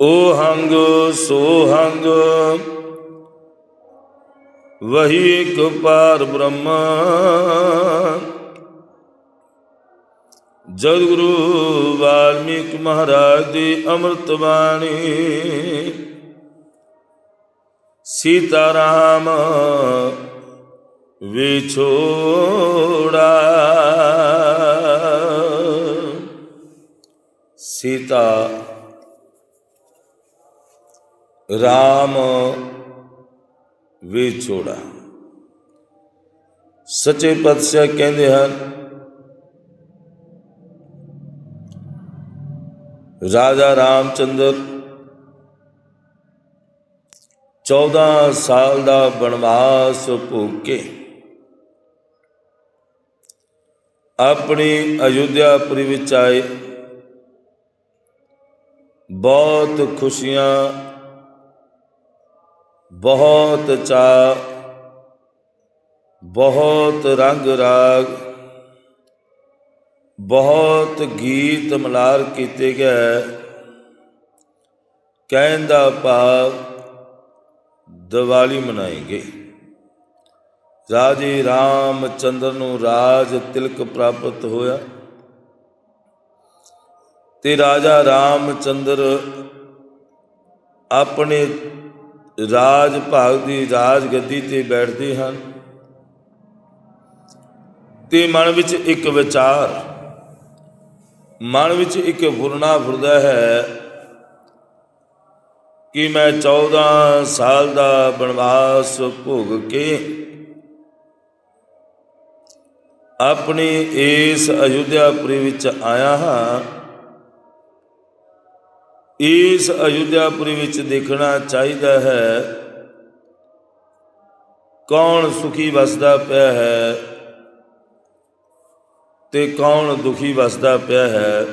ਓ ਹੰਗ ਵਹੀ ਇੱਕ ਪਾਰ ਬ੍ਰਹਮ। ਜਦ ਗੁਰੂ ਵਾਲਮੀਕ ਮਹਾਰਾਜ ਦੀ ਅੰਮ੍ਰਿਤ ਬਾਣੀ। ਸੀਤਾ ਰਾਮ ਵਿਛੋੜਾ। ਸੀਤਾ ਰਾਮ ਵਿਛੋੜਾ ਸੱਚੇ ਪਾਤਸ਼ਾਹ ਕਹਿੰਦੇ ਹਨ, ਰਾਜਾ ਰਾਮਚੰਦਰ 14 ਸਾਲ ਦਾ ਬਨਵਾਸ ਭੋਗ। ਕੇ ਆਪਣੀ ਅਯੁੱਧਿਆਪੁਰੀ ਵਿੱਚ ਆਏ। ਬਹੁਤ ਖੁਸ਼ੀਆਂ ਬਹੁਤ ਚਾ, ਬਹੁਤ ਰੰਗ ਰਾਗ, ਬਹੁਤ ਗੀਤ ਮਲਾਰ ਕੀਤੇ ਗਏ। ਕਹਿਣ ਦਾ ਭਾਵ ਦੀਵਾਲੀ ਮਨਾਈ ਮਨਾਏਗੇ ਰਾਜੇ ਰਾਮ ਚੰਦਰ ਨੂੰ ਰਾਜ ਤਿਲਕ ਪ੍ਰਾਪਤ ਹੋਇਆ ਤੇ ਰਾਜਾ ਰਾਮ ਚੰਦਰ ਆਪਣੇ ਰਾਜ ਭਾਗ ਦੀ ਰਾਜ ਗੱਦੀ ਤੇ ਬੈਠਦੇ ਹਨ। ਤੇ ਮਨ ਵਿੱਚ ਇੱਕ ਵਿਚਾਰ, ਮਨ ਵਿੱਚ ਇੱਕ ਫੁਰਨਾ ਫੁਰਦਾ ਹੈ ਕਿ ਮੈਂ 14 ਸਾਲ ਦਾ ਬਨਵਾਸ ਭੋਗ ਕੇ ਆਪਣੀ ਇਸ ਅਯੁੱਧਿਆਪੁਰੀ ਵਿੱਚ ਆਇਆ ਹਾਂ। ਇਸ ਅਯੁੱਧਿਆਪੁਰੀ ਵਿੱਚ ਦੇਖਣਾ ਚਾਹੀਦਾ ਹੈ ਕੌਣ ਸੁਖੀ ਵਸਦਾ ਪਿਆ ਹੈ ਤੇ ਕੌਣ ਦੁਖੀ ਵਸਦਾ ਪਿਆ ਹੈ।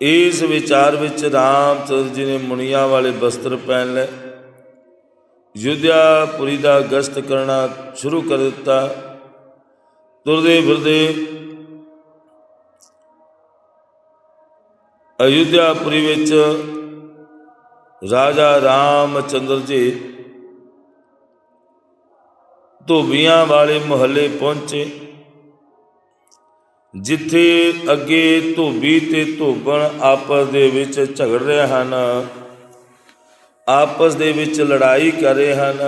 ਇਸ ਵਿਚਾਰ ਵਿੱਚ ਰਾਮਚੰਦਰ ਜੀ ਨੇ ਮੁਨੀਆਂ ਵਾਲੇ ਵਸਤਰ ਪਹਿਨ ਲਏ। ਯੁੱਧਿਆਪੁਰੀ ਦਾ ਗਸ਼ਤ ਕਰਨਾ ਸ਼ੁਰੂ ਕਰ ਦਿੱਤਾ। ਤੁਰਦੇ ਫਿਰਦੇ ਅਯੁੱਧਿਆਪੁਰੀ ਵਿੱਚ ਰਾਜਾ ਰਾਮਚੰਦਰ ਜੀ ਧੋਬੀਆਂ ਵਾਲੇ ਮੁਹੱਲੇ ਪਹੁੰਚੇ। ਜਿੱਥੇ ਅੱਗੇ ਧੋਬੀ ਤੇ ਧੋਬਣ ਆਪਸ ਦੇ ਵਿੱਚ ਝਗੜ ਰਹੇ ਹਨ, ਆਪਸ ਦੇ ਵਿੱਚ ਲੜਾਈ ਕਰ ਰਹੇ ਹਨ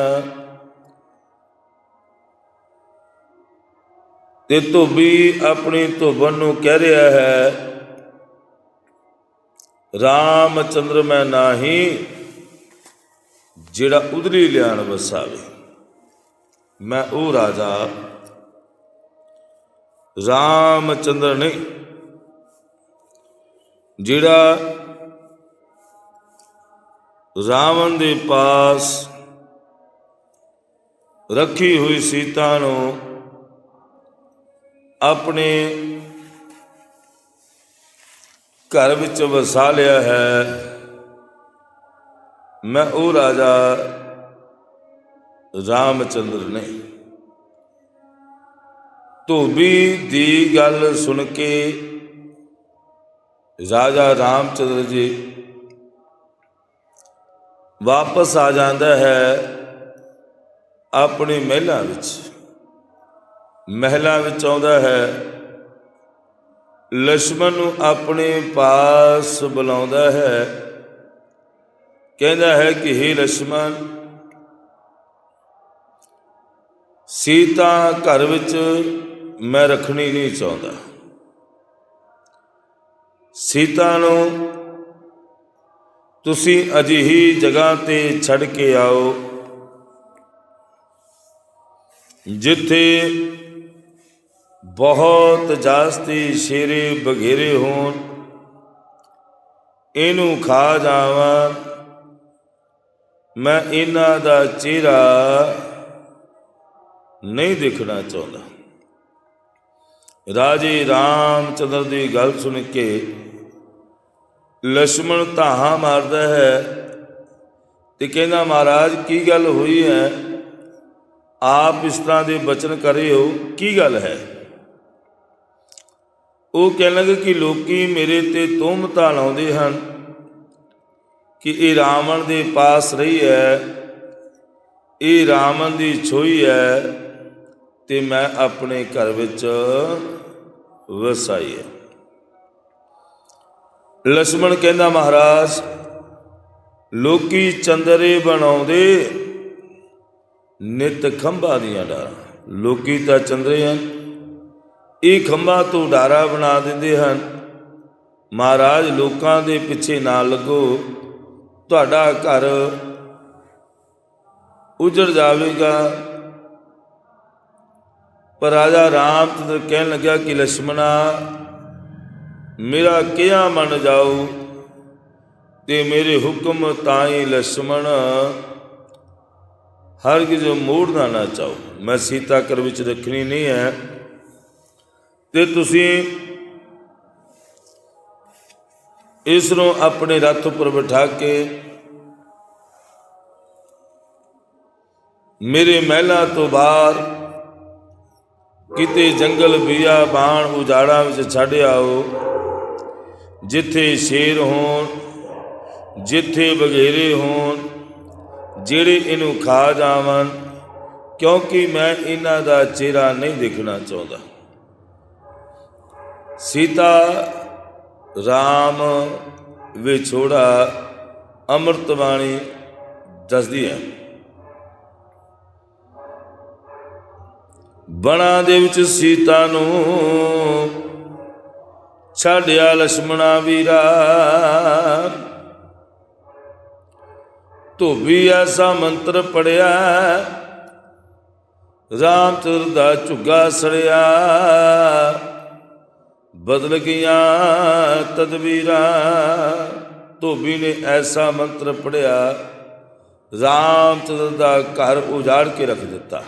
ਤੇ ਧੋਬੀ ਆਪਣੀ ਧੋਬਣ ਨੂੰ ਕਹਿ ਰਿਹਾ ਹੈ ਰਾਮਚੰਦਰ ਮੈਂ ਨਾਹੀ, ਜਿਹੜਾ ਉਧਰੀ ਲਿਆਣ ਵਸਾਵੇ। ਮੈਂ ਉਹ ਰਾਜਾ, ਰਾਮਚੰਦਰ ਨਹੀਂ, ਜਿਹੜਾ ਰਾਵਣ ਦੇ ਪਾਸ ਰੱਖੀ ਹੋਈ ਸੀਤਾ ਨੂੰ ਆਪਣੇ ਘਰ ਵਿੱਚ ਵਸਾ ਲਿਆ ਹੈ। ਮੈਂ ਉਹ ਰਾਜਾ ਰਾਮਚੰਦਰ ਨੇ। ਧੋਬੀ ਦੀ ਗੱਲ ਸੁਣ ਕੇ ਰਾਜਾ ਰਾਮਚੰਦਰ ਜੀ ਵਾਪਸ ਆ ਜਾਂਦਾ ਹੈ ਆਪਣੀ ਮਹਿਲਾ ਵਿੱਚ। ਮਹਿਲਾ ਵਿੱਚ ਆਉਂਦਾ ਹੈ। ਲక్ష్మణ ਨੂੰ ਆਪਣੇ ਪਾਸ ਬੁਲਾਉਂਦਾ ਹੈ। ਕਹਿੰਦਾ ਹੈ ਕਿ हे ਲక్ష్మణ ਸੀਤਾ ਘਰ ਵਿੱਚ ਮੈਂ ਰੱਖਣੀ ਨਹੀਂ ਚਾਹੁੰਦਾ। ਸੀਤਾ ਨੂੰ ਤੁਸੀਂ ਅਜਿਹੀ ਜਗ੍ਹਾ ਤੇ ਛੱਡ ਕੇ ਆਓ, ਜਿੱਥੇ ਬਹੁਤ ਜਾਸਤੀ ਸ਼ੇਰੇ ਬਘੇਰੇ ਹੋਣ, ਇਹਨੂੰ ਖਾ ਜਾਵਾਂ। ਮੈਂ ਇਹਨਾਂ ਦਾ ਚਿਹਰਾ ਨਹੀਂ ਦੇਖਣਾ ਚਾਹੁੰਦਾ। ਰਾਜੇ ਰਾਮਚੰਦਰ ਦੀ ਗੱਲ ਸੁਣ ਕੇ ਲక్ష్మణ ਧਾਹਾਂ ਮਾਰਦਾ ਹੈ ਤੇ ਕਹਿੰਦਾ, ਮਹਾਰਾਜ, ਕੀ ਗੱਲ ਹੋਈ ਹੈ? ਆਪ ਇਸ ਤਰ੍ਹਾਂ ਦੇ ਬਚਨ ਕਰੇ ਹੋ ਕੀ ਗੱਲ ਹੈ? ਉਹ ਕਹਿਣ ਲੱਗੇ ਕਿ ਲੋਕੀ ਮੇਰੇ ਤੇ ਤੁਮਤਾ ਲਾਉਂਦੇ ਹਨ ਕਿ ਇਹ ਰਾਵਣ ਦੇ ਪਾਸ ਰਹੀ ਹੈ, ਇਹ ਰਾਵਣ ਦੀ ਛੋਈ ਹੈ ਤੇ ਮੈਂ ਆਪਣੇ ਘਰ ਵਿੱਚ ਵਸਾਈ ਹੈ। ਲక్ష్మణ ਕਹਿੰਦਾ, ਮਹਾਰਾਜ, ਲੋਕੀ ਚੰਦਰੇ ਬਣਾਉਂਦੇ ਨਿਤ ਖੰਭਾ ਦੀਆਂ ਡਾਰਾਂ। ਲੋਕੀ ਤਾਂ ਚੰਦਰੇ ਹਨ। ਇਹ ਖੰਭਾਂ ਤੋਂ ਡਾਰਾ ਬਣਾ ਦਿੰਦੇ ਹਨ। ਮਹਾਰਾਜ ਲੋਕਾਂ ਦੇ ਪਿੱਛੇ ਨਾ ਲੱਗੋ। ਤੁਹਾਡਾ ਘਰ ਉਜੜ ਜਾਵੇਗਾ। ਪਰ ਰਾਜਾ ਰਾਮਚੰਦਰ ਕਹਿਣ ਲੱਗਾ ਕਿ ਲక్ష్ਮਣਾ ਮੇਰਾ ਕਿਹਾ ਮੰਨ ਜਾਓ ਤੇ ਮੇਰੇ ਹੁਕਮ ਤਾਂ ਹੀ ਲక్ష్ਮਣ ਹਰਗਿਜ਼ ਮੋੜਨਾ ਨਾ ਚਾਹੋ ਮੈਂ ਸੀਤਾ ਕਰ ਵਿੱਚ ਰੱਖਣੀ ਨਹੀਂ ਹੈ ਤੇ ਤੁਸੀਂ ਇਸ ਨੂੰ ਆਪਣੇ ਰੱਥ ਉੱਪਰ ਬਿਠਾ ਕੇ ਮੇਰੇ ਮਹਿਲਾਂ ਤੋਂ ਬਾਹਰ ਕਿਤੇ ਜੰਗਲ ਬੀਆ ਬਾਣ ਉਜਾੜਾਂ ਵਿੱਚ ਛੱਡ ਆਓ, ਜਿੱਥੇ ਸ਼ੇਰ ਹੋਣ, ਜਿੱਥੇ ਬਗੇਰੇ ਹੋਣ, ਜਿਹੜੇ ਇਹਨੂੰ ਖਾ ਜਾਵਣ, ਕਿਉਂਕਿ ਮੈਂ ਇਹਨਾਂ ਦਾ ਚਿਹਰਾ ਨਹੀਂ ਦੇਖਣਾ ਚਾਹੁੰਦਾ। ਸੀਤਾ RAM ਵਿਛੋੜਾ ਅੰਮ੍ਰਿਤ ਬਾਣੀ ਦੱਸਦੀ ਹੈ। ਬਣਾ ਦੇ ਵਿੱਚ ਸੀਤਾ ਨੂੰ ਛੱਡਿਆ ਲక్ష్మణ ਵੀਰਾ। ਧੋਬੀ ਐਸਾ ਮੰਤਰ ਪੜਿਆ ਰਾਮਚੰਦਰ ਦਾ ਝੁੱਗਾ ਸੜਿਆ। ਬਦਲ ਗਿਆ ਤਦਬੀਰਾ, ਧੋਬੀ ਨੇ ਐਸਾ ਮੰਤਰ ਪੜਿਆ ਰਾਮਚੰਦਰ ਦਾ ਘਰ ਉਜਾੜ ਕੇ ਰੱਖ ਦਿੱਤਾ।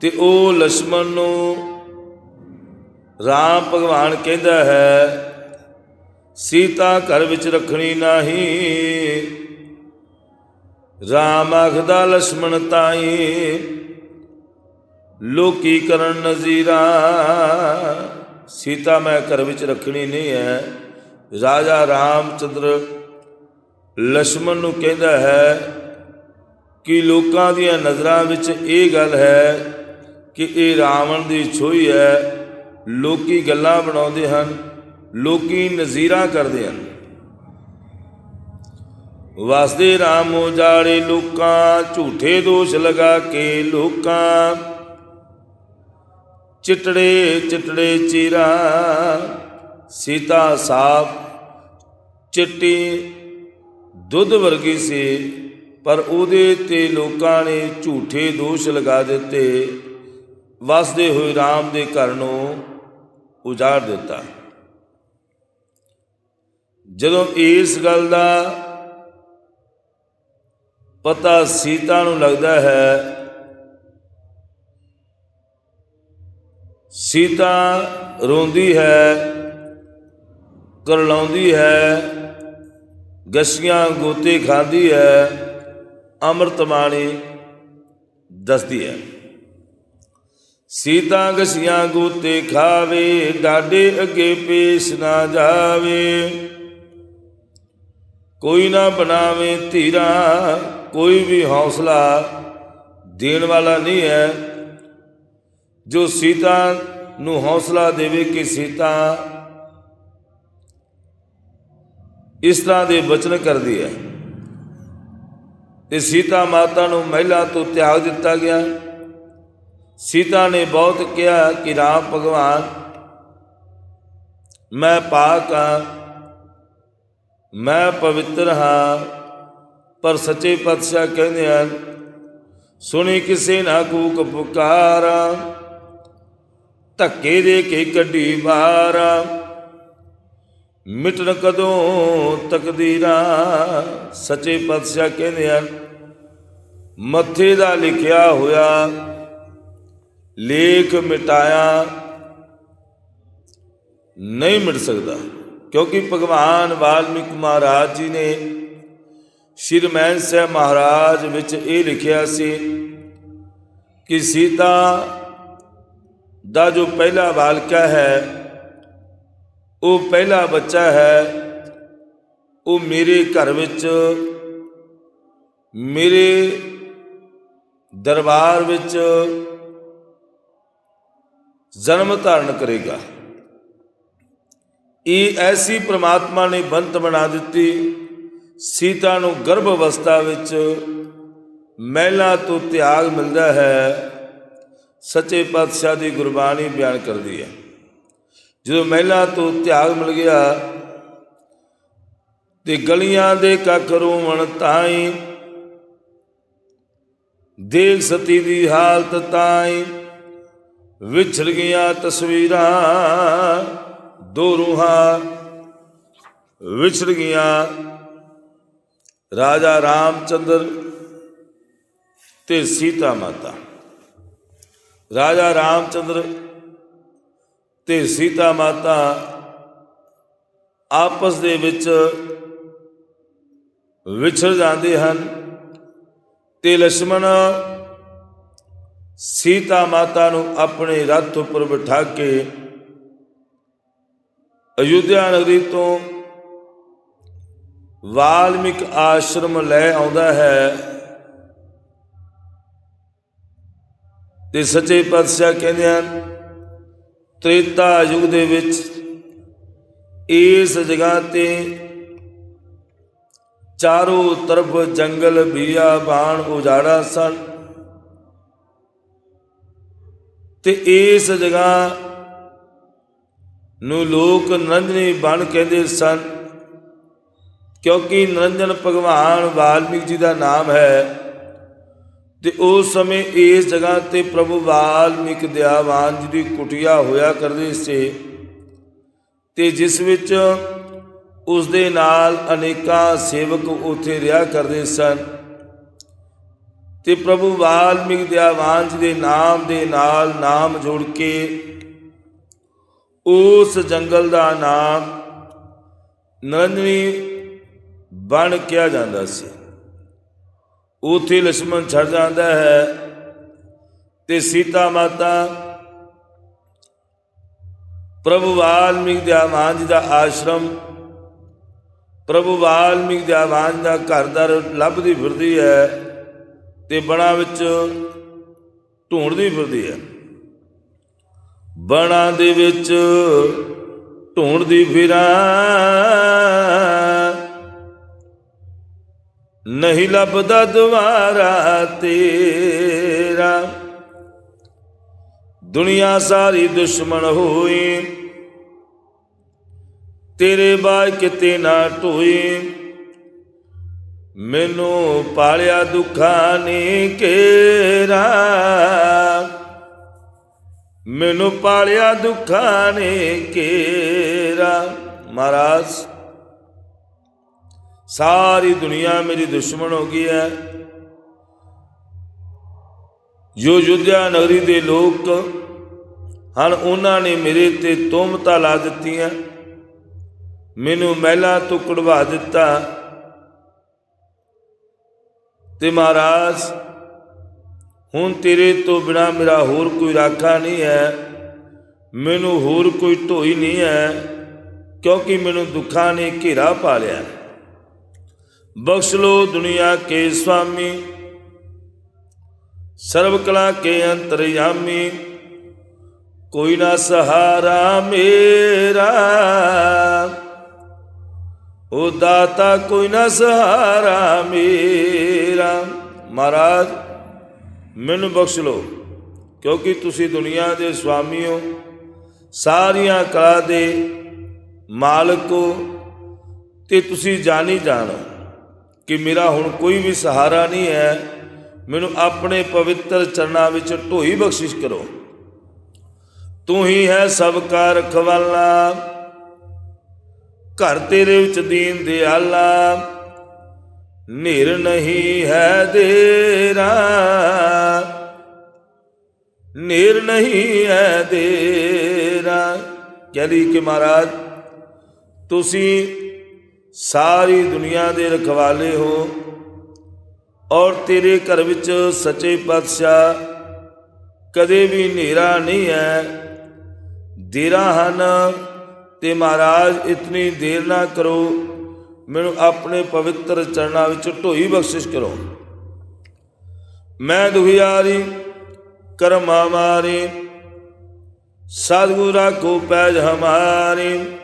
ਤੇ ਉਹ ਲక్ష్మణ ਨੂੰ ਰਾਮ ਭਗਵਾਨ ਕਹਿੰਦਾ ਹੈ, ਸੀਤਾ ਘਰ ਵਿੱਚ ਰੱਖਣੀ ਨਹੀਂ। ਰਾਮ ਆਖਦਾ ਲక్ష్మణ ਤਾਈ ਲੋਕੀ ਕਰਨ ਨਜ਼ੀਰਾ। ਸੀਤਾ ਮੈਂ ਘਰ ਵਿੱਚ ਰੱਖਣੀ ਨਹੀਂ ਹੈ। ਰਾਜਾ ਰਾਮਚੰਦਰ ਲక్ష్మణ ਨੂੰ ਕਹਿੰਦਾ ਹੈ ਕਿ ਲੋਕਾਂ ਦੀਆਂ ਨਜ਼ਰਾਂ ਵਿੱਚ ਇਹ ਗੱਲ ਹੈ ਕਿ ਇਹ ਰਾਵਣ ਦੀ ਛੋਈ ਹੈ। ਲੋਕੀ ਗੱਲਾਂ ਬਣਾਉਂਦੇ ਹਨ, ਲੋਕੀ ਨਜ਼ੀਰਾ ਕਰਦੇ ਹਨ। ਵਾਸਦੇ ਰਾਮ ਉਜਾੜੇ ਲੋਕਾਂ, ਝੂਠੇ ਦੋਸ਼ ਲਗਾ ਕੇ ਲੋਕਾਂ। ਚਿਟੜੇ ਚਿਟੜੇ ਚੀਰਾ, ਸੀਤਾ ਸਾਫ਼ ਚਿੱਟੀ ਦੁੱਧ ਵਰਗੀ ਸੀ, ਪਰ ਉਹਦੇ ਤੇ ਲੋਕਾਂ ਨੇ ਝੂਠੇ ਦੋਸ਼ ਲਗਾ ਦਿੱਤੇ। ਵਸਦੇ ਹੋਏ RAM ਦੇ ਘਰ ਨੂੰ ਉਜਾੜ ਦਿੱਤਾ। ਜਦੋਂ ਇਸ ਗੱਲ ਦਾ ਪਤਾ ਸੀਤਾ ਨੂੰ ਲੱਗਦਾ ਹੈ ਸੀਤਾ ਰੋਂਦੀ ਹੈ ਕਰਲਾਉਂਦੀ ਹੈ, ਗਸੀਆਂ ਗੋਤੇ ਖਾਂਦੀ ਹੈ, ਅੰਮ੍ਰਿਤ ਬਾਣੀ ਦੱਸਦੀ ਹੈ। ਸੀਤਾ ਗਸੀਆਂ ਗੋਤੇ ਖਾਵੇ, ਡਾਡੇ ਅੱਗੇ ਪੇਸ਼ ਨਾ ਜਾਵੇ। ਕੋਈ ਨਾ ਬਣਾਵੇ ਧੀਰਾ, ਕੋਈ ਵੀ ਹੌਸਲਾ ਦੇਣ ਵਾਲਾ ਨਹੀਂ ਹੈ। ਜੋ ਸੀਤਾ ਨੂੰ ਹੌਸਲਾ ਦੇਵੇ ਕਿ ਸੀਤਾ ਇਸ ਤਰ੍ਹਾਂ ਦੇ ਬਚਨ ਕਰਦੀ ਹੈ। ਤੇ ਸੀਤਾ ਮਾਤਾ ਨੂੰ ਮਹਿਲਾ ਤੋਂ ਤਿਆਗ ਦਿੱਤਾ ਗਿਆ। ਸੀਤਾ ਨੇ ਬਹੁਤ ਕਿਹਾ ਕਿ ਰਾਮ ਭਗਵਾਨ, ਮੈਂ ਪਾਕ ਹਾਂ, ਮੈਂ ਪਵਿੱਤਰ ਹਾਂ, ਪਰ ਸੱਚੇ ਪਾਤਸ਼ਾਹ ਕਹਿੰਦੇ ਹਨ, ਸੁਣੀ ਕਿਸੇ ਨਾ ਕੂਕ ਪੁਕਾਰ। ਧੱਕੇ ਦੇ ਕੇ ਕੱਢੀ ਬਾਹਰ। ਮਿਟਣ ਕਦੋਂ ਤਕਦੀਰਾਂ ਸੱਚੇ ਪਾਤਸ਼ਾਹ ਕਹਿੰਦੇ ਹਨ ਮੱਥੇ ਦਾ ਲਿਖਿਆ ਹੋਇਆ, ਲੇਖ ਮਿਟਾਇਆ, ਨਹੀਂ ਮਿਟ ਸਕਦਾ। ਕਿਉਂਕਿ ਭਗਵਾਨ ਵਾਲਮੀਕ ਮਹਾਰਾਜ ਜੀ ਨੇ ਸ਼੍ਰੀਮੈਨ ਸਾਹਿਬ ਮਹਾਰਾਜ ਵਿੱਚ ਇਹ ਲਿਖਿਆ ਸੀ ਕਿ ਸੀਤਾ ਦਾ ਜੋ ਪਹਿਲਾ ਬਾਲਕਾ ਹੈ, ਉਹ ਪਹਿਲਾ ਬੱਚਾ ਹੈ, ਉਹ ਮੇਰੇ ਘਰ ਵਿੱਚ, ਮੇਰੇ ਦਰਬਾਰ ਵਿੱਚ ਜਨਮ ਧਾਰਨ ਕਰੇਗਾ। ਇਹ ਐਸੀ ਪ੍ਰਮਾਤਮਾ ਨੇ ਬੰਤ ਬਣਾ ਦਿੱਤੀ, ਸੀਤਾ ਨੂੰ ਗਰਭ ਅਵਸਥਾ ਵਿੱਚ ਮਹਿਲਾ ਤੋਂ ਤਿਆਗ ਮਿਲਦਾ ਹੈ। ਸੱਚੇ ਪਾਤਸ਼ਾਹ ਦੀ ਗੁਰਬਾਣੀ ਬਿਆਨ ਕਰਦੀ ਹੈ। ਜਦੋਂ ਮਹਿਲਾ ਤੋਂ ਤਿਆਗ ਮਿਲ ਗਿਆ ਤੇ ਗਲੀਆਂ ਦੇ ਕੱਖ ਰੋਵਣ ਤਾਈ ਦੇਖ ਸਤੀ ਦੀ ਹਾਲਤ ਤਾਈ ਵਿਛੜ ਗਈਆਂ ਤਸਵੀਰਾਂ, ਦੋ ਰੂਹਾਂ ਵਿਛੜ ਗਈਆਂ। ਰਾਜਾ ਰਾਮਚੰਦਰ ਤੇ ਸੀਤਾ ਮਾਤਾ। ਰਾਜਾ ਰਾਮਚੰਦਰ ਤੇ ਸੀਤਾ ਮਾਤਾ ਆਪਸ ਦੇ ਵਿੱਚ ਵਿਛੜ ਜਾਂਦੇ ਹਨ ਤੇ ਲక్ష్మణ ਸੀਤਾ ਮਾਤਾ ਨੂੰ ਆਪਣੇ ਰੱਥ ਉੱਪਰ ਬਿਠਾ ਕੇ ਅਯੁੱਧਿਆ ਨਗਰੀ ਤੋਂ ਵਾਲਮਿਕ ਆਸ਼ਰਮ ਲੈ ਆਉਂਦਾ ਹੈ। ਤੇ ਸੱਚੇ ਪਾਤਸ਼ਾਹ ਕਹਿੰਦੇ ਹਨ, ਤ੍ਰੇਤਾ ਯੁੱਗ ਦੇ ਵਿੱਚ ਇਸ ਜਗ੍ਹਾ ਤੇ ਚਾਰੋਂ ਤਰਫ ਜੰਗਲ ਬਾਣ ਉਜਾੜਾ ਸਨ। ਤੇ ਇਸ ਜਗ੍ਹਾ ਨੂੰ ਲੋਕ ਨਰੰਜਨੀ ਬਣ ਕਹਿੰਦੇ ਸਨ, ਕਿਉਂਕਿ ਨਰੰਜਨ ਭਗਵਾਨ ਵਾਲਮੀਕ ਜੀ ਦਾ ਨਾਮ ਹੈ। ਤੇ ਉਸ ਸਮੇਂ ਇਸ ਜਗ੍ਹਾ ਤੇ ਪ੍ਰਭੂ ਵਾਲਮੀਕ ਦਿਆਵਾਨ ਜੀ ਦੀ ਕੁਟਿਆ ਹੋਇਆ ਕਰਦੇ ਸੀ ਤੇ ਜਿਸ ਵਿੱਚ ਉਸ ਦੇ ਨਾਲ ਅਨੇਕਾਂ ਸੇਵਕ ਉੱਥੇ ਰਿਹਾ ਕਰਦੇ ਸਨ। ਤੇ ਪ੍ਰਭੂ ਵਾਲਮੀਕ ਦਿਆਵਾਨ ਜੀ ਦੇ ਨਾਮ ਦੇ ਨਾਲ ਨਾਮ ਜੋੜ ਕੇ ਉਸ ਜੰਗਲ ਦਾ ਨਾਮ ਨਰੰਜਨੀ ਬਣ ਕਿਹਾ ਜਾਂਦਾ ਸੀ। ਉਥੇ ਲక్ష్మణ ਛੱਡ ਜਾਂਦਾ ਹੈ ਤੇ ਸੀਤਾ ਮਾਤਾ ਪ੍ਰਭੂ ਵਾਲਮੀਕ ਦਿਆਵਾਨ ਜੀ ਦਾ ਆਸ਼ਰਮ, ਪ੍ਰਭੂ ਵਾਲਮੀਕ ਦਿਆਵਾਨ ਦਾ ਘਰ ਦਰ ਲੱਭਦੀ ਫਿਰਦੀ ਹੈ ਤੇ ਬਣਾ ਵਿੱਚ ਢੂੰਡਦੀ ਫਿਰਦੀ ਹੈ। ਬਣਾ ਦੇ ਵਿੱਚ ਢੂੰਡਦੀ ਫਿਰਾਂ। ਨਹੀਂ ਲੱਭਦਾ ਦੁਆਰਾ ਤੇਰਾ। ਦੁਨੀਆ ਸਾਰੀ ਦੁਸ਼ਮਣ ਹੋਈ। ਤੇਰੇ ਬਾਝ ਕਿਤੇ ਨਾ ਢੋਈ ਮੈਨੂੰ ਪਾਲਿਆ ਦੁੱਖਾਂ ਨੇ ਕੇਰਾ ਮੈਨੂੰ ਪਾਲਿਆ ਦੁੱਖਾਂ ਨੇ ਕੇਰਾ ਮਹਾਰਾਜ ਸਾਰੀ ਦੁਨੀਆ ਮੇਰੀ ਦੁਸ਼ਮਣ ਹੋ ਗਈ ਹੈ। ਜੋ ਯੁੱਧਿਆ ਨਗਰੀ ਦੇ ਲੋਕ ਹਨ, ਉਹਨਾਂ ਨੇ ਮੇਰੇ ਤੇ ਤੋਮਤਾ ਲਾ ਦਿੱਤੀਆਂ। ਮੈਨੂੰ ਮਹਿਲਾ ਤੋਂ ਕਢਵਾ ਦਿੱਤਾ। ਤੇ ਮਹਾਰਾਜ, ਹੁਣ ਤੇਰੇ ਤੋਂ ਬਿਨਾ ਮੇਰਾ ਹੋਰ ਕੋਈ ਰਾਖਾ ਨਹੀਂ ਹੈ। ਮੈਨੂੰ ਹੋਰ ਕੋਈ ਢੋਈ ਨਹੀਂ ਹੈ, ਕਿਉਂਕਿ ਮੈਨੂੰ ਦੁੱਖਾਂ ਨੇ ਘੇਰਾ ਪਾ ਲਿਆ। ਬਖਸ਼ ਲੋ ਦੁਨੀਆ ਕੇ ਸੁਆਮੀ ਸਰਬ ਕਲਾ ਕੇ ਅੰਤਰਯਾਮੀ। ਕੋਈ ਨਾ ਸਹਾਰਾ ਮੇਰਾ। ਉਹ ਦਾਤਾ, ਕੋਈ ਨਾ ਸਹਾਰਾ ਮੇਰਾ। ਮਹਾਰਾਜ, ਮੈਨੂੰ ਬਖਸ਼ ਲੋ ਕਿਉਂਕਿ ਤੁਸੀਂ ਦੁਨੀਆ ਦੇ ਸੁਆਮੀ ਹੋ। ਸਾਰੀਆਂ ਕਲਾ ਦੇ ਮਾਲਕ ਹੋ, ਤੇ ਤੁਸੀਂ ਜਾਣੀ ਜਾਣੋ ਕਿ ਮੇਰਾ ਹੁਣ ਕੋਈ ਵੀ ਸਹਾਰਾ ਨਹੀਂ ਹੈ, ਮੈਨੂੰ ਆਪਣੇ ਪਵਿੱਤਰ ਚਰਨਾਂ ਵਿੱਚ ਢੋਈ ਬਖਸ਼ਿਸ਼ ਕਰੋ। ਤੂੰ ਹੀ ਹੈ ਸਭ ਕਾ ਰਖਵਾਲਾ, ਘਰ ਤੇਰੇ ਵਿੱਚ ਦੀਨ ਦਿਆਲਾ, ਨੇਰ ਨਹੀਂ ਹੈ ਦੇਰਾ। ਨਿਰ ਨਹੀਂ ਹੈ ਦੇਰਾ। ਕਹਿੰਦੀ ਕਿ ਮਹਾਰਾਜ, ਤੁਸੀਂ ਸਾਰੀ ਦੁਨੀਆ ਦੇ ਰਖਵਾਲੇ ਹੋ ਔਰ ਤੇਰੇ ਘਰ ਵਿੱਚ ਸੱਚੇ ਪਾਤਸ਼ਾਹ ਕਦੇ ਵੀ ਹਨੇਰਾ ਨਹੀਂ ਹੈ। ਦੇਰਾ ਹਨ ਤੇ ਮਹਾਰਾਜ, ਇਤਨੀ ਦੇਰ ਨਾ ਕਰੋ, ਮੈਨੂੰ ਆਪਣੇ ਪਵਿੱਤਰ ਚਰਨਾਂ ਵਿੱਚ ਢੋਈ ਬਖਸ਼ਿਸ਼ ਕਰੋ। ਮੈਂ ਦੁਖਿਆਰੀ ਕਰਮਾ ਮਾਰੇ, ਸਤਿਗੁਰਾਂ ਕੋ ਪੈਜ ਹਮਾਰੇ।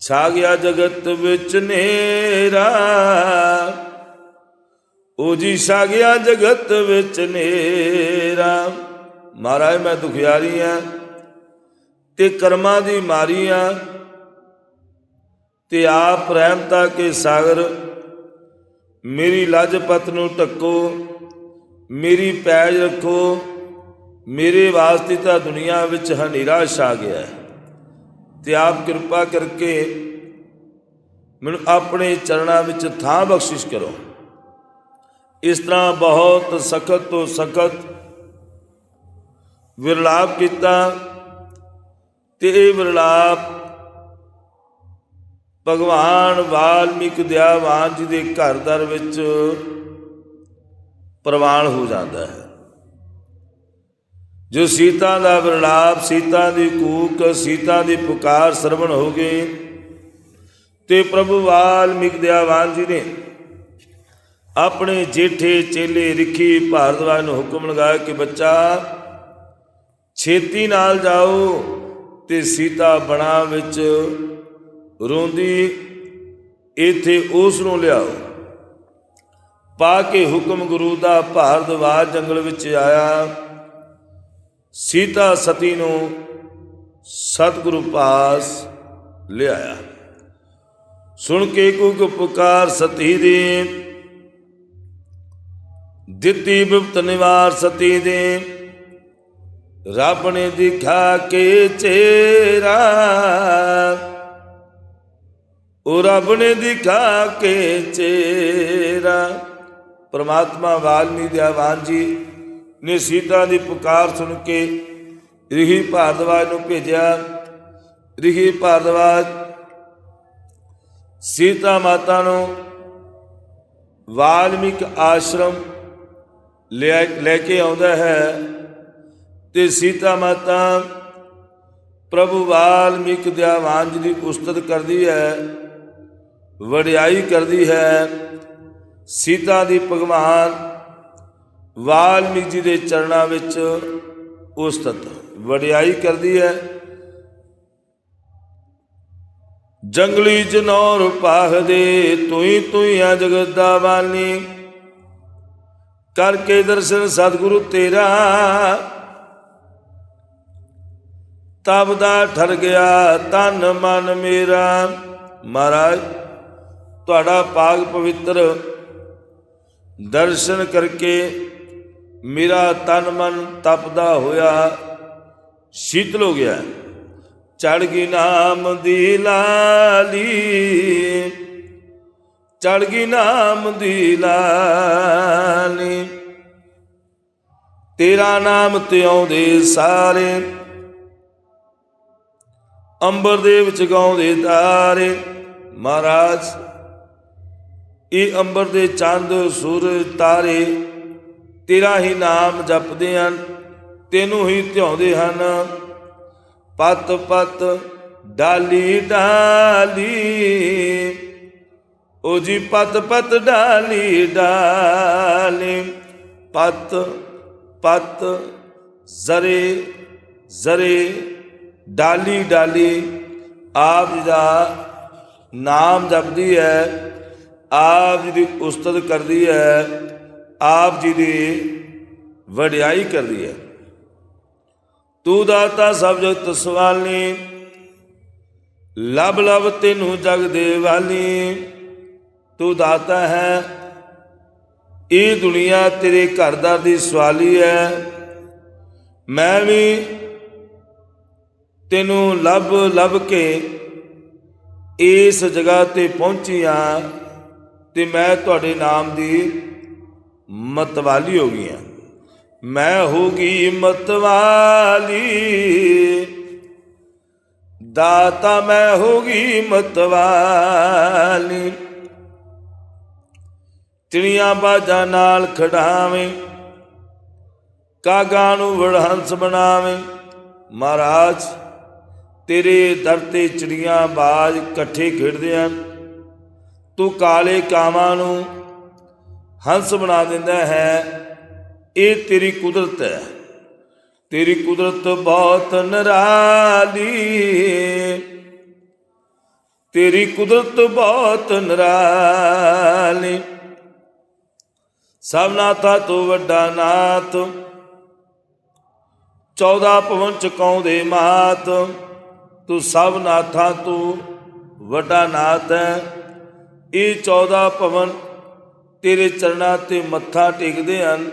ਛਾ ਗਿਆ ਜਗਤ ਵਿੱਚ ਨੇਰਾ। ਉਹ ਜੀ ਛਾ ਗਿਆ ਜਗਤ ਵਿੱਚ ਨੇਰਾ। ਮਹਾਰਾਜ, ਮੈਂ ਦੁਖਿਆਰੀ ਆ ਤੇ ਕਰਮਾਂ ਦੀ ਮਾਰੀ ਆ ਤੇ ਆਪ ਰਹਿਮਤਾ ਕੇ ਸਾਗਰ, ਮੇਰੀ ਲਜਪਤ ਨੂੰ ਢੱਕੋ, ਮੇਰੀ ਪੈਜ ਰੱਖੋ, ਮੇਰੇ ਵਾਸਤੇ ਤਾਂ ਦੁਨੀਆ ਵਿੱਚ ਹਨੇਰਾ ਛਾ ਗਿਆ ਹੈ। ਤੇ ਆਪ ਕਿਰਪਾ ਕਰਕੇ ਮੈਨੂੰ ਆਪਣੇ ਚਰਨਾਂ ਵਿੱਚ ਥਾਂ ਬਖਸ਼ਿਸ਼ ਕਰੋ। ਇਸ ਤਰ੍ਹਾਂ ਬਹੁਤ ਸਖਤ ਤੋਂ ਸਖਤ ਵਿਰਲਾਪ ਕੀਤਾ ਤੇ ਇਹ ਵਿਰਲਾਪ ਭਗਵਾਨ ਵਾਲਮੀਕ ਦਿਆਵਾਨ ਜੀ ਦੇ ਘਰ ਦਰ ਵਿੱਚ ਪ੍ਰਵਾਨ ਹੋ ਜਾਂਦਾ ਹੈ। ਜੋ ਸੀਤਾ ਦਾ ਵਿਰਲਾਪ ਸੀਤਾ ਦੀ ਕੂਕ, ਸੀਤਾ ਦੀ ਪੁਕਾਰ ਸਰਵਣ ਹੋ ਗਈ ਤੇ ਪ੍ਰਭੂ ਵਾਲਮੀਕ ਦਿਆਵਾਨ ਜੀ ਨੇ ਆਪਣੇ ਜੇਠੇ ਚੇਲੇ ਰਿੱਖੀ ਭਾਰਦਵਾਜ ਨੂੰ ਹੁਕਮ ਲਗਾਇਆ ਕਿ ਬੱਚਾ ਛੇਤੀ ਨਾਲ ਜਾਓ ਤੇ ਸੀਤਾ ਬਣਾ ਵਿੱਚ ਰੋਂਦੀ ਇੱਥੇ ਉਸ ਨੂੰ ਲਿਆਓ। ਪਾ ਕੇ ਹੁਕਮ ਗੁਰੂ ਦਾ ਭਾਰਦਵਾਜ ਜੰਗਲ ਵਿੱਚ ਆਇਆ। ਸੀਤਾ ਸਤੀ ਨੂੰ ਸਤਿਗੁਰੂ ਪਾਸ ਲਿਆਇਆ। ਸੁਣ ਕੇ ਕੁਕ ਪੁਕਾਰ ਸਤੀ ਦੀ। ਦਿੱਤੀ ਬਿਪਤ ਨਿਵਾਰ ਸਤੀ ਦੇ। ਰੱਬ ਨੇ ਦਿਖਾ ਕੇ ਚੇਰਾ। ਉਹ ਰੱਬ ਨੇ ਦਿਖਾ ਕੇ ਚੇਰਾ। ਪਰਮਾਤਮਾ ਵਾਲਮੀ ਦਿਆਵਾਨ ਜੀ। ਨੇ ਸੀਤਾ ਦੀ ਪੁਕਾਰ ਸੁਣ ਕੇ ਰਿਹੀ ਭਾਰਦਵਾਜ ਨੂੰ ਭੇਜਿਆ। ਰਿਹੀ ਭਾਰਦਵਾਜ ਸੀਤਾ ਮਾਤਾ ਨੂੰ ਵਾਲਮੀਕ ਆਸ਼ਰਮ ਲੈ ਲੈ ਕੇ ਆਉਂਦਾ ਹੈ ਤੇ ਸੀਤਾ ਮਾਤਾ ਪ੍ਰਭੂ ਵਾਲਮੀਕ ਦਿਆਵਾਨ ਜੀ ਦੀ ਉਸਤਤ ਕਰਦੀ ਹੈ, ਵਡਿਆਈ ਕਰਦੀ ਹੈ। ਸੀਤਾ ਦੀ ਭਗਵਾਨ ਵਾਲਮੀਕ ਜੀ ਦੇ ਚਰਨਾਂ ਵਿੱਚ ਉਸਤਤ ਵਡਿਆਈ ਕਰਦੀ ਹੈ। ਜੰਗਲੀ ਜਨੌਰ ਪਾਹਦੇ ਤੁਈ ਤੁਈ ਜਗਤ ਦਾ ਵਾਲੀ ਕਰਕੇ ਦਰਸ਼ਨ ਸਤਿਗੁਰੂ ਤੇਰਾ। ਤਬ ਦਾ ਠਰ ਗਿਆ ਤਨ ਮਨ ਮੇਰਾ। ਮਹਾਰਾਜ, ਤੁਹਾਡਾ ਪਾਗ ਪਵਿੱਤਰ ਦਰਸ਼ਨ ਕਰਕੇ ਮੇਰਾ ਤਨ ਮਨ ਤਪਦਾ ਹੋਇਆ ਸ਼ੀਤਲ ਹੋ ਗਿਆ। ਚੜ ਗਈ ਨਾਮ ਦੀ ਲਾਲੀ। ਚੜ ਗਈ ਨਾਮ ਦੀ ਲਾਲੀ। ਤੇਰਾ ਨਾਮ ਤੇ ਆਉਂਦੇ ਸਾਰੇ। ਅੰਬਰ ਦੇ ਵਿੱਚ ਗਾਉਂਦੇ ਤਾਰੇ। ਮਹਾਰਾਜ, ਇਹ ਅੰਬਰ ਦੇ ਚੰਦ, ਸੂਰਜ, ਤਾਰੇ ਤੇਰਾ ਹੀ ਨਾਮ ਜਪਦੇ ਹਨ, ਤੈਨੂੰ ਹੀ ਧਿਆਉਂਦੇ ਹਨ। ਪਤ ਪਤ ਡਾਲੀ ਡਾਲੀ ਓ ਜੀ ਪਤ ਪਤ ਡਾਲੀ ਡਾਲੀ, ਪਤ ਪਤ ਜ਼ਰੇ ਜ਼ਰੇ ਡਾਲੀ ਡਾਲੀ, ਆਪ ਜੀ ਦਾ ਨਾਮ ਜਪਦੀ ਹੈ, ਆਪ ਜੀ ਦੀ ਉਸਤਤ ਕਰਦੀ ਹੈ। ਆਪ ਜੀ ਦੀ ਵਡਿਆਈ ਕਰਦੀ ਹੈ। ਤੂੰ ਦਾਤਾ ਸਭ ਜਗਤ ਸਵਾਲੀ ਲਬ ਲਬ ਤੈਨੂੰ ਜਗ ਦੇ ਵਾਲੀ। ਤੂੰ ਦਾਤਾ ਹੈ, ਇਹ ਦੁਨੀਆ ਤੇਰੇ ਘਰਦਾਰ ਦੀ ਸਵਾਲੀ ਹੈ। ਮੈਂ ਵੀ ਤੈਨੂੰ ਲੱਭ ਲੱਭ ਕੇ ਇਸ ਜਗ੍ਹਾ ਤੇ ਪਹੁੰਚੀ ਆ ਤੇ ਮੈਂ ਤੁਹਾਡੇ ਨਾਮ ਦੀ ਮਤਵਾਲੀ ਹੋ ਗਈਆਂ। ਮੈਂ ਹੋ ਗਈ ਮਤਵਾਲੀ। ਦਾਤਾ ਮੈਂ ਹੋ ਗਈ ਮਤਵਾਲੀ। ਚਿੜੀਆਂ ਬਾਜਾਂ ਨਾਲ ਖੜਾਵੇਂ। ਕਾਗਾ ਨੂੰ ਵੜਹੰਸ ਬਣਾਵੇਂ। ਮਹਾਰਾਜ, ਤੇਰੇ ਦਰ ਤੇ ਚਿੜੀਆਂ ਬਾਜ ਇਕੱਠੇ ਖੇਡਦੇ ਹਨ। ਤੂੰ ਕਾਲੇ ਕਾਵਾਂ ਨੂੰ ਹੰਸ ਬਣਾ ਦਿੰਦਾ ਹੈ, ਇਹ ਤੇਰੀ ਕੁਦਰਤ ਹੈ। ਤੇਰੀ ਕੁਦਰਤ ਬਹੁਤ ਨਿਰਾਲੀ। ਤੇਰੀ ਕੁਦਰਤ ਬਹੁਤ ਨਿਰਾਲੀ। ਸਭ ਨਾਥਾਂ ਤੋਂ ਵੱਡਾ ਨਾਥ 14 ਭਵਨ ਚਕਾਉਂਦੇ ਮਾਤ, ਤੂੰ ਸਭ ਨਾਥਾਂ ਤੋਂ ਵੱਡਾ ਨਾਥ ਹੈ। ਇਹ 14 ਭਵਨ ਤੇਰੇ ਚਰਨਾਂ ਤੇ ਮੱਥਾ ਟੇਕਦੇ ਹਨ।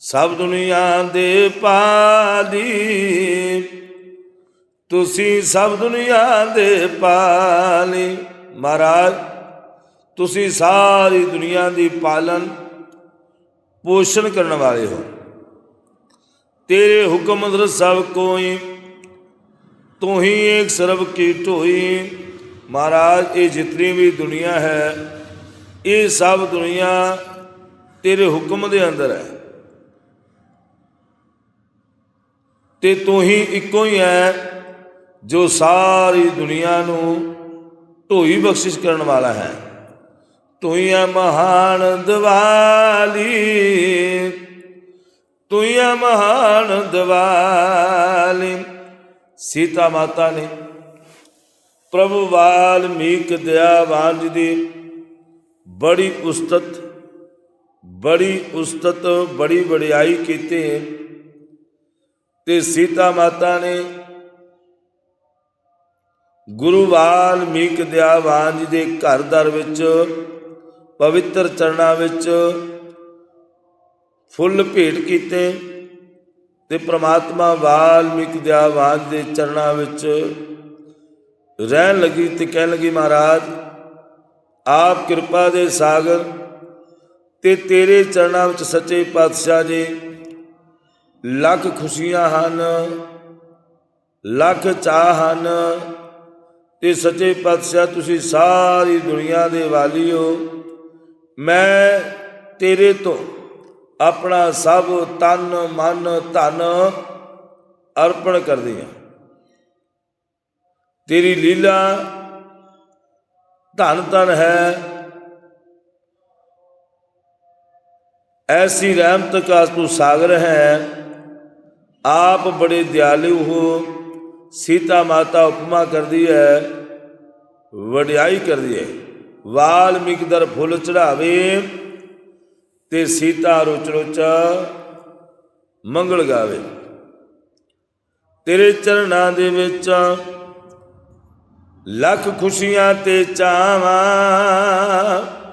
ਸਭ ਦੁਨੀਆ ਦੇ ਪਾਲੀ, ਤੁਸੀਂ ਸਭ ਦੁਨੀਆ ਦੇ ਪਾਲੀ। ਮਹਾਰਾਜ, ਤੁਸੀਂ ਸਾਰੀ ਦੁਨੀਆ ਦੀ ਪਾਲਨ ਪੋਸ਼ਣ ਕਰਨ ਵਾਲੇ ਹੋ। ਤੇਰੇ ਹੁਕਮ ਅੰਦਰ ਸਭ ਕੋਈ, ਤੂੰ ਹੀ ਏਕ ਸਰਬ ਕੀ ਢੋਈ। ਮਹਾਰਾਜ, ਇਹ ਜਿਤਨੀ ਵੀ ਦੁਨੀਆ ਹੈ ਇਹ ਸਭ ਦੁਨੀਆ ਤੇਰੇ ਹੁਕਮ ਦੇ ਅੰਦਰ ਹੈ। ਤੇ ਤੂੰ ਹੀ ਇੱਕੋ ਹੀ ਹੈ ਜੋ ਸਾਰੀ ਦੁਨੀਆ ਨੂੰ ਢੋਈ ਬਖਸ਼ਿਸ਼ ਕਰਨ ਵਾਲਾ ਹੈ। ਤੂੰ ਹੀ ਹੈ ਮਹਾਨ ਦਿਵਾਲੀ। ਤੂੰ ਹੀ ਹੈ ਮਹਾਨ ਦਿਵਾਲੀ। ਸੀਤਾ ਮਾਤਾ ਨੇ ਪ੍ਰਭੂ ਵਾਲਮੀਕ ਦਇਆਵਾਨ ਜੀ ਦੀ ਬੜੀ ਉਸਤਤ ਬੜੀ ਉਸਤਤ, ਬੜੀ ਵਡਿਆਈ ਕੀਤੀ ਤੇ ਸੀਤਾ ਮਾਤਾ ਨੇ ਗੁਰੂ ਵਾਲਮੀਕ ਦਿਆਵਾਨ ਜੀ ਦੇ ਘਰ ਦਰ ਵਿੱਚ, ਪਵਿੱਤਰ ਚਰਨਾਂ ਵਿੱਚ ਫੁੱਲ ਭੇਟ ਕੀਤੇ ਤੇ ਪ੍ਰਮਾਤਮਾ ਵਾਲਮੀਕ ਦਿਆਵਾਨ ਦੇ ਚਰਨਾਂ ਵਿੱਚ ਰਹਿਣ ਲੱਗੀ ਤੇ ਕਹਿਣ ਲੱਗੀ, ਮਹਾਰਾਜ ਆਪ ਕਿਰਪਾ ਦੇ ਸਾਗਰ ਤੇ ਤੇਰੇ ਚਰਨਾਂ ਵਿੱਚ ਸੱਚੇ ਪਾਤਸ਼ਾਹ ਜੀ। ਲੱਖ ਖੁਸ਼ੀਆਂ ਹਨ, ਲੱਖ ਚਾਹ ਹਨ ਤੇ ਸੱਚੇ ਪਾਤਸ਼ਾਹ ਤੁਸੀਂ ਸਾਰੀ ਦੁਨੀਆ ਦੇ ਵਾਲੀ ਹੋ ਮੈਂ ਤੇਰੇ ਤੋਂ ਆਪਣਾ ਸਭ ਤਨ, ਮਨ, ਧਨ ਅਰਪਣ ਕਰਦੀ ਹਾਂ। ਤੇਰੀ ਲੀਲਾ ਧਨ ਧਨ ਹੈ। ਐਸੀ ਰਹਿਮਤ ਕਾ ਤੂੰ ਸਾਗਰ ਹੈ। ਆਪ ਬੜੇ ਦਿਆਲੂ ਹੋ। ਸੀਤਾ ਮਾਤਾ ਉਪਮਾ ਕਰਦੀ ਹੈ। ਵਡਿਆਈ ਕਰਦੀ ਹੈ। ਵਾਲਮੀਕ ਦਰ ਫੁੱਲ ਚੜਾਵੇ ਤੇ ਸੀਤਾ ਰੁਚ ਰੁਚ ਮੰਗਲ ਗਾਵੇ। ਤੇਰੇ ਚਰਨਾਂ ਦੇ ਵਿੱਚ ਲੱਖ ਖੁਸ਼ੀਆਂ ਤੇ ਚਾਵਾਂ।